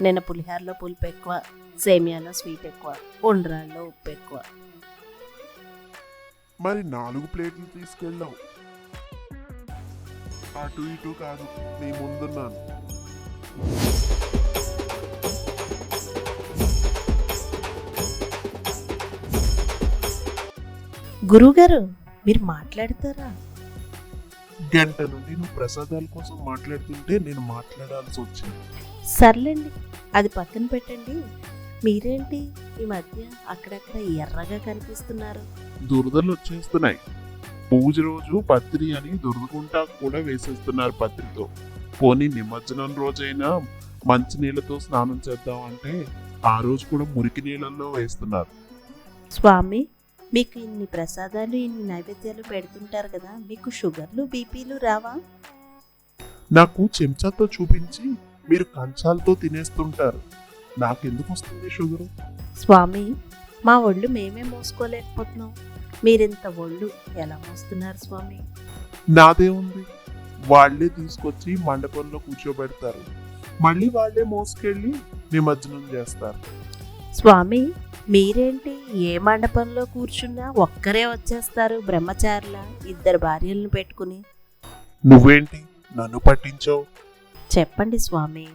నిన్న పులిహారలో పులుపు ఎక్కువ సేమియాలో స్వీట్ ఎక్కువ ఉండ్రాల్లో ఉప్పు ఎక్కువ. మరి నాలుగు ప్లేట్లు తీసుకెళ్ళావు. అటు ఇటు కాదు నీ ముందున్నాను. గురువుగారు మీరు మాట్లాడతారా? గంట నుండి నువ్వు ప్రసాదాల కోసం మాట్లాడుతుంటే నేను మాట్లాడాల్సి వచ్చింది. సర్లేండి. అది పక్కన పెట్టండి. మీరేంటి ఈ మధ్య అక్కడక్కడ ఎర్రగా కనిపిస్తున్నారు? దురదలు వచ్చేస్తున్నాయి. పూజ రోజు పత్రి అని దురదకుంటా కూడా వేసేస్తున్నారు పత్రితో. పోనీ నిమజ్జనం రోజైనా మంచి నీళ్ళతో స్నానం చేద్దాం అంటే ఆ రోజు కూడా మురికి నీళ్ళల్లో వేస్తున్నారు. స్వామి మీకు ఇన్ని ప్రసాదాలు ఇన్ని నైవేద్యాలు పెడుతుంటారు కదా మీకు షుగర్లు బీపీలు రావా? నాకు చెంచాతో చూపించి మీరు కంచాలతో తినేస్తుంటారు. నాకెందుకు వస్తుంది షుగరు? స్వామి మా ఒళ్ళు మేమే మోసుకోలేకపోతున్నాం. మీరింత ఒళ్ళు ఎలా మోస్తున్నారు స్వామి? నాదే ఉంది. వాళ్ళే తీసుకొచ్చి మండపంలో కూర్చోబెడతారు. మళ్ళీ వాళ్ళే మోసుకెళ్ళి నిమజ్జనం చేస్తారు. స్వామి మీరేంటి ఏ మండపంలో కూర్చున్నా ఒక్కరే వచ్చేస్తారు బ్రహ్మచారుల ఇద్దరు భార్యలను పెట్టుకుని? నువ్వేంటి? నన్ను పట్టించావు. చెప్పండి స్వామి.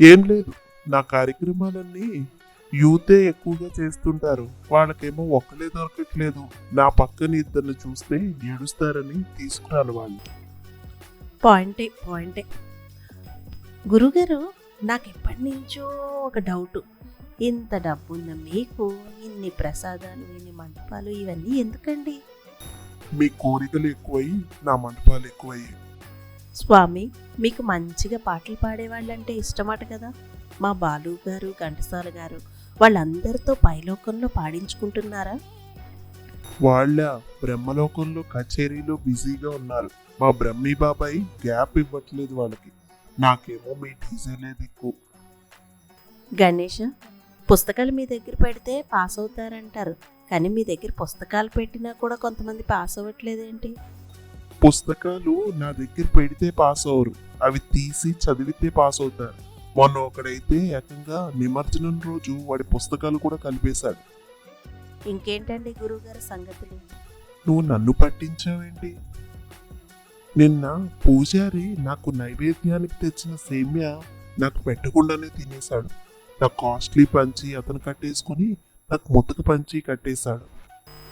ఏం లేదు. నా కార్యక్రమాలన్నీ యూతే ఎక్కువగా చేస్తుంటారు. వాళ్ళకేమో ఒక్కలే దొరకట్లేదు. నా పక్కన ఇద్దరిని చూస్తే ఏడుస్తారని తీసుకురాలి వాళ్ళు. పాయింటే పాయింటే. గురుగారు నాకు ఎప్పటి నుంచో ఒక డౌట్. ఇంత డబ్బు ఉన్న మీకు ఇన్ని ప్రసాదాలు ఇన్ని మండపాలు ఇవన్నీ ఎందుకండి? మీ కోరికలు ఎక్కువై నా మండపాలు ఎక్కువయ్యి. స్వామి మీకు మంచిగా పాటలు పాడేవాళ్ళంటే ఇష్టమట కదా. మా బాలు గారు ఘంటసాల గారు వాళ్ళందరితో పైలోకంలో పాడించుకుంటున్నారా? వాళ్ళ బ్రహ్మలోకంలో కచేరీలో బిజీగా ఉన్నారు. మా బ్రహ్మీ బాబాయ్ గ్యాప్ ఇవ్వట్లేదు వాళ్ళకి. నాకేమో మీ డీజేలే దిక్కు గణేష్ పుస్తకాలు మీ దగ్గర పెడితే పాస్ అవుతారంటారు. కానీ మీ దగ్గర పుస్తకాలు పెట్టినా కూడా కొంతమంది పాస్ అవ్వట్లేదేంటి? పుస్తకాలు నా దగ్గర పెడితే పాస్ అవరు అవి తీసి చదివితే పాస్ అవుతారు. మొన్న ఒకడైతే ఏకంగా నిమజ్జనం రోజు వాడి పుస్తకాలు కూడా కలిపేశాడు. ఇంకేంటండి గురువుగారి సంగతులు? నువ్వు నన్ను పట్టించావేంటి? నిన్న పూజారి నాకు నైవేద్యానికి తెచ్చిన సేమ్య నాకు పెట్టకుండానే తినేశాడు. నా కాస్ట్లీ పంచి అతను కట్టేసుకుని నాకు ముతక పంచి కట్టేశాడు.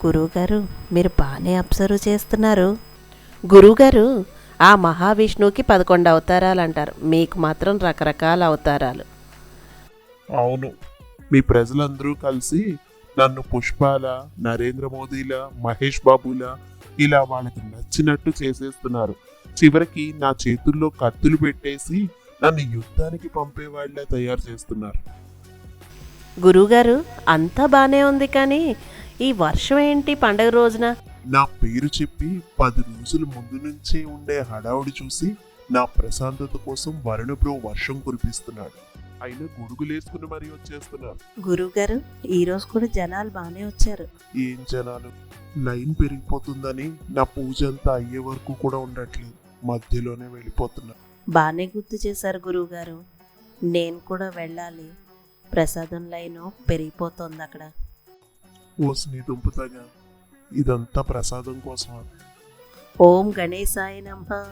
గురువుగారు మీరు బాగానే అబ్జర్వ్ చేస్తున్నారు. గురువుగారు ఆ మహావిష్ణువుకి పదకొండు అవతారాలు అంటారు మీకు మాత్రం రకరకాల అవతారాలు. అవును. మీ ప్రజలందరూ కలిసి నన్ను పుష్పాల నరేంద్ర మోదీల మహేష్ బాబుల ఇలా వాళ్ళకి నచ్చినట్టు చేసేస్తున్నారు. చివరికి నా చేతుల్లో కత్తులు పెట్టేసి నన్ను యుద్ధానికి పంపే వాళ్ళే తయారు చేస్తున్నారు. గురువుగారు అంతా బాగానే ఉంది కానీ ఈ వర్షం ఏంటి పండగ రోజున? నా పేరు చెప్పి పది రోజుల ముందు నుంచే ఉండే హడావుడి చూసి నా ప్రశాంతత కోసం వరుణ బ్రో వర్షం కురిపిస్తున్నాడు. అయినా గొడుగులేసుకుని మరీ వచ్చేస్తున్నారు. గురువుగారు ఈరోజు కూడా జనాలు బాగానే వచ్చారు. ఏం జనాలు? లైన్ పెరిగిపోతుందని నా పూజ అంతా అయ్యే వరకు కూడా ఉండట్లేదు. మధ్యలోనే వెళ్ళిపోతున్నా. బాగానే గుర్తు చేశారు గురువుగారు. నేను కూడా వెళ్ళాలి. ప్రసాదం లైను పెరిగిపోతుంది అక్కడ. ఓసిని దుంపుతాగా ఇదంతా ప్రసాదం కోసం. ఓం గణేశాయ నమ.